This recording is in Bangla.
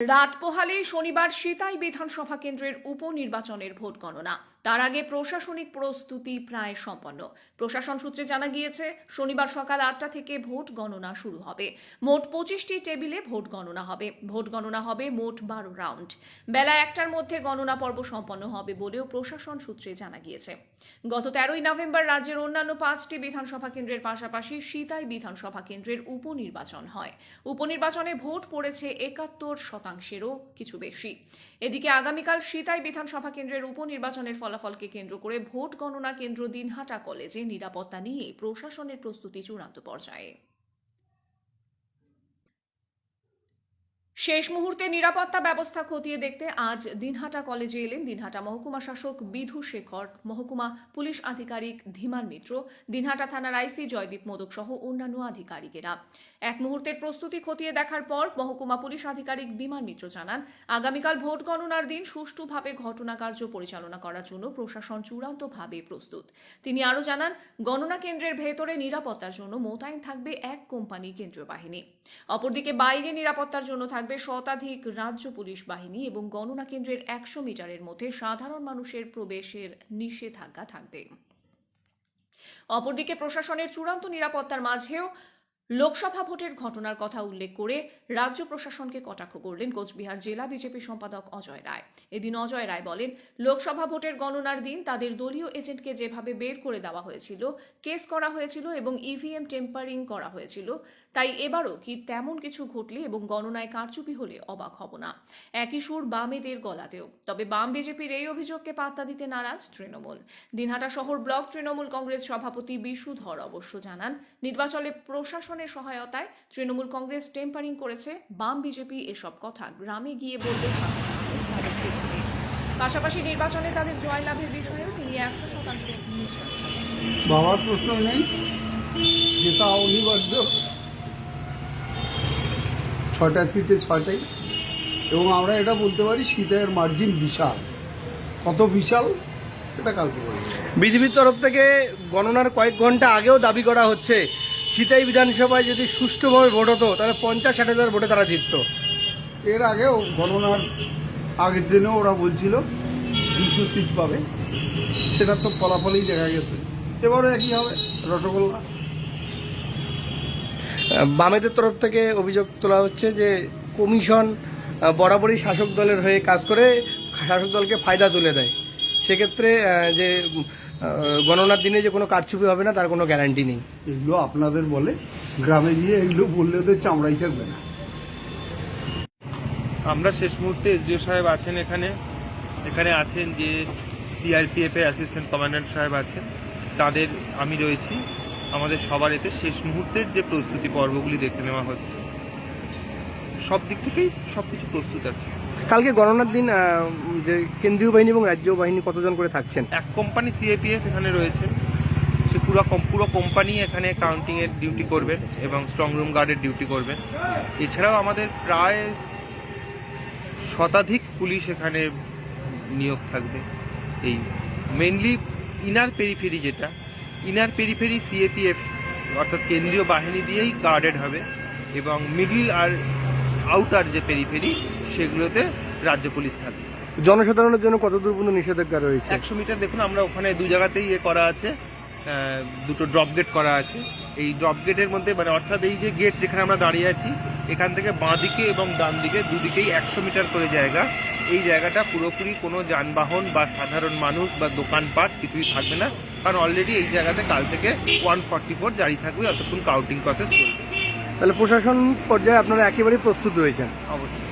রাত পোহালে শনিবার সিতাই বিধানসভা কেন্দ্রের উপনির্বাচনের ভোট গণনা তার আগে প্রশাসনিক প্রস্তুতি প্রায় সম্পন্ন। প্রশাসন সূত্রে জানা গিয়েছে, শনিবার সকাল আটটা থেকে ভোট গণনা শুরু হবে। মোট পঁচিশটি টেবিলে ভোট গণনা হবে। ভোট গণনা হবে মোট বারো রাউন্ড। বেলা একটার মধ্যে গণনা পর্ব সম্পন্ন হবে বলেও প্রশাসন সূত্রে জানা গিয়েছে। গত তেরোই নভেম্বর রাজ্যের অন্যান্য পাঁচটি বিধানসভা কেন্দ্রের পাশাপাশি সিতাই বিধানসভা কেন্দ্রের উপনির্বাচন হয়। উপনির্বাচনে ভোট পড়েছে একাত্তর শতাংশেরও কিছু বেশি। এদিকে আগামীকাল সিতাই বিধানসভা কেন্দ্রের উপনির্বাচনের ফলাফলকে কেন্দ্র করে ভোট গণনা কেন্দ্র দিনহাটা কলেজে নিরাপত্তা নিয়ে প্রশাসনের প্রস্তুতি চূড়ান্ত পর্যায়ে। শেষ মুহূর্তে নিরাপত্তা ব্যবস্থা খতিয়ে দেখতে আজ দিনহাটা কলেজে এলেন দিনহাটা মহকুমা শাসক বিধু শেখর। মহকুমা পুলিশ আধিকারিক ধীমান মিত্র, দিনহাটা থানার আইসি জয়দীপ মোদক সহ অন্যান্য আধিকারিকেরা। এক মুহূর্তের প্রস্তুতি খতিয়ে দেখার পর মহকুমা পুলিশ আধিকারিক বিমান মিত্র জানান, আগামীকাল ভোট গণনার দিন সুষ্ঠুভাবে ঘটনা কার্য পরিচালনা করার জন্য প্রশাসন চূড়ান্তভাবে প্রস্তুত। তিনি আরও জানান, গণনা কেন্দ্রের ভেতরে নিরাপত্তার জন্য মোতায়েন থাকবে এক কোম্পানি কেন্দ্রীয় বাহিনী। অপরদিকে বাইরে নিরাপত্তার জন্য থাকবে শতাধিক রাজ্য পুলিশ বাহিনী এবং গণনা কেন্দ্রের একশো মিটারের মধ্যে সাধারণ মানুষের প্রবেশের নিষেধাজ্ঞা থাকবে। অপরদিকে প্রশাসনের চূড়ান্ত নিরাপত্তার মাঝেও লোকসভা ভোটের ঘটনার কথা উল্লেখ করে রাজ্য প্রশাসনকে কটাক্ষ করলেন কোচবিহার জেলা বিজেপি সম্পাদক অজয় রায়। এদিন অজয় রায় বলেন, লোকসভা ভোটের গণনার দিন তাদের দলীয় এজেন্টকে যেভাবে বের করে দেওয়া হয়েছিল, কেস করা হয়েছিল এবং ইভিএম টেম্পারিং করা হয়েছিল, তাই এবারও কি তেমন কিছু ঘটলে এবং গণনায় কারচুপি হলে অবাক হব না। একই সুর বামেদের গলাতেও। তবে বাম বিজেপির এই অভিযোগকে পাত্তা দিতে নারাজ তৃণমূল। দিনহাটা শহর ব্লক তৃণমূল কংগ্রেস সভাপতি বিশুধর অবশ্য জানান, নির্বাচনে প্রশাসনের সহায়তায় তৃণমূল কংগ্রেস টেম্পারিং করেছে বাম বিজেপি এসব কথা। গ্রামে গিয়ে পেটাবে। পাশাপাশি নির্বাচনে তাদের জয়লাভের বিষয়েও তিনি একশো শতাংশ বাবার প্রশ্ন নেই। যেটা অনিবার্য। ছটা সিটে ছটাই এবং আমরা এটা বলতে পারি শীতের মার্জিন বিশাল। কত বিশাল সেটা কালকে বিজেপির তরফ থেকে গণনার কয়েক ঘণ্টা আগেও দাবি করা হচ্ছে সিতাই বিধানসভায় যদি সুষ্ঠুভাবে ভোট হতো তাহলে পঞ্চাশ ষাট হাজার ভোটে তারা জিততো। এর আগেও গণনার আগের দিনেও ওরা বলছিল দুশো সিট পাবে। সেটা তো ফলাফলই দেখা গেছে। এবারও একই হবে রসগোল্লা। বামেদের তরফ থেকে অভিযোগ তোলা হচ্ছে যে কমিশন বরাবরই শাসক দলের হয়ে কাজ করে শাসক দলকে ফায়দা তুলে দেয়। সেক্ষেত্রে যে গণনার দিনে যে কোনো কারচুপি হবে না তার কোনো গ্যারান্টি নেই। এগুলো আপনাদের বলে গ্রামে গিয়ে এগুলো বললে ওদের চামড়াই থাকবে না। আমরা শেষ মুহূর্তে এসডিও সাহেব আছেন এখানে। এখানে আছেন যে সিআরপিএফ এর অ্যাসিস্ট্যান্ট কমান্ড্যান্ট সাহেব আছেন। তাদের আমি রয়েছি। আমাদের সবার এতে শেষ মুহূর্তের যে প্রস্তুতি পর্বগুলি দেখে নেওয়া হচ্ছে সব দিক থেকেই সব কিছু প্রস্তুত আছে। কালকে গণনার দিন যে কেন্দ্রীয় বাহিনী এবং রাজ্য বাহিনী কতজন করে থাকছেন? এক কোম্পানি সিএপিএফ এখানে রয়েছে। সে পুরো পুরো কোম্পানি এখানে কাউন্টিংয়ের ডিউটি করবেন এবং স্ট্রং রুম গার্ডের ডিউটি করবেন এছাড়াও আমাদের প্রায় শতাধিক পুলিশ এখানে নিয়োগ থাকবে। এই মেনলি ইনার পেরিফেরি যেটা ইনার পেরিফেরি সিএপিএফ অর্থাৎ কেন্দ্রীয় বাহিনী দিয়েই গার্ডেড হবে এবং মিডিল আর আউটার যে পেরিফেরি সেগুলোতে রাজ্য পুলিশ থাকবে। জনসাধারণের জন্য কত দূর পর্যন্ত নিষেধাজ্ঞা রয়েছে? একশো মিটার দেখুন আমরা ওখানে দু জায়গাতেই ইয়ে করা আছে। দুটো ড্রপ গেট করা আছে। এই ড্রপ গেটের মধ্যে মানে অর্থাৎ এই যে গেট যেখানে আমরা দাঁড়িয়ে আছি এখান থেকে বাঁ দিকে এবং ডান দিকে দুদিকেই একশো মিটার করে জায়গা। এই জায়গাটা পুরোপুরি কোনো যানবাহন বা সাধারণ মানুষ বা দোকানপাট কিছুই থাকবে না। কারণ অলরেডি এই জায়গাতে কাল থেকে ওয়ান ফর্টি ফোর জারি থাকবে অতক্ষণ কাউন্টিং প্রসেস চলবে। তাহলে প্রশাসন পর্যায়ে আপনারা একেবারেই প্রস্তুত রয়েছেন? অবশ্যই।